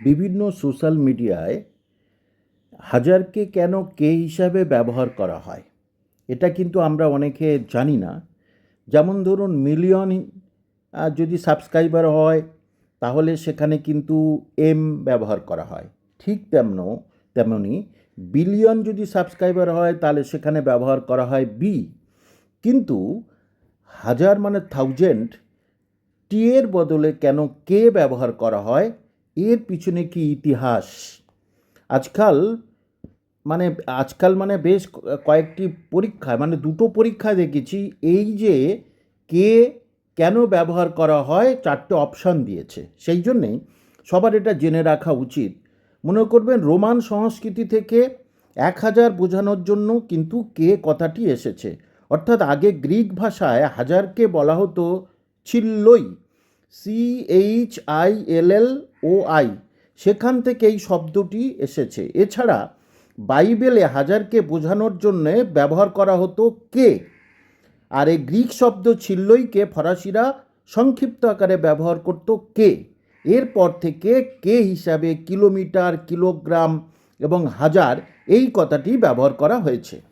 বিভিন্ন সোশ্যাল মিডিয়ায় হাজারকে কেন কে হিসাবে ব্যবহার করা হয়, এটা কিন্তু আমরা অনেকে জানি না। যেমন ধরুন মিলিয়ন যদি সাবস্ক্রাইবার হয়, তাহলে সেখানে কিন্তু এম ব্যবহার করা হয়। ঠিক তেমন, তেমনি বিলিয়ন যদি সাবস্ক্রাইবার হয়, তাহলে সেখানে ব্যবহার করা হয় বি কিন্তু হাজার মানে থাউজেন্ড টি এর বদলে কেন কে ব্যবহার করা হয় এর পিছনে কি ইতিহাস? আজকাল মানে আজকাল মানে বেশ কয়েকটি পরীক্ষায় মানে দুটো পরীক্ষায় দেখেছি। এই যে কে কেন ব্যবহার করা হয়, চারটে অপশান দিয়েছে। সেই জন্যেই সবার এটা জেনে রাখা উচিত। মনে করবেন, রোমান সংস্কৃতি থেকে এক হাজার বোঝানোর জন্য কিন্তু কে কথাটি এসেছে। অর্থাৎ আগে গ্রিক ভাষায় হাজারকে বলা হতো ছিল্লই। C H I L L O I সেখান থেকে এই শব্দটি এসেছে। এছাড়া বাইবেলে হাজারকে বোঝানোর জন্যে ব্যবহার করা হতো কে। আর এই গ্রিক শব্দ ছিল্লইকে ফরাসিরা সংক্ষিপ্ত আকারে ব্যবহার করত কে। এরপর থেকে কে হিসাবে কিলোমিটার, কিলোগ্রাম এবং হাজার এই কথাটি ব্যবহার করা হয়েছে।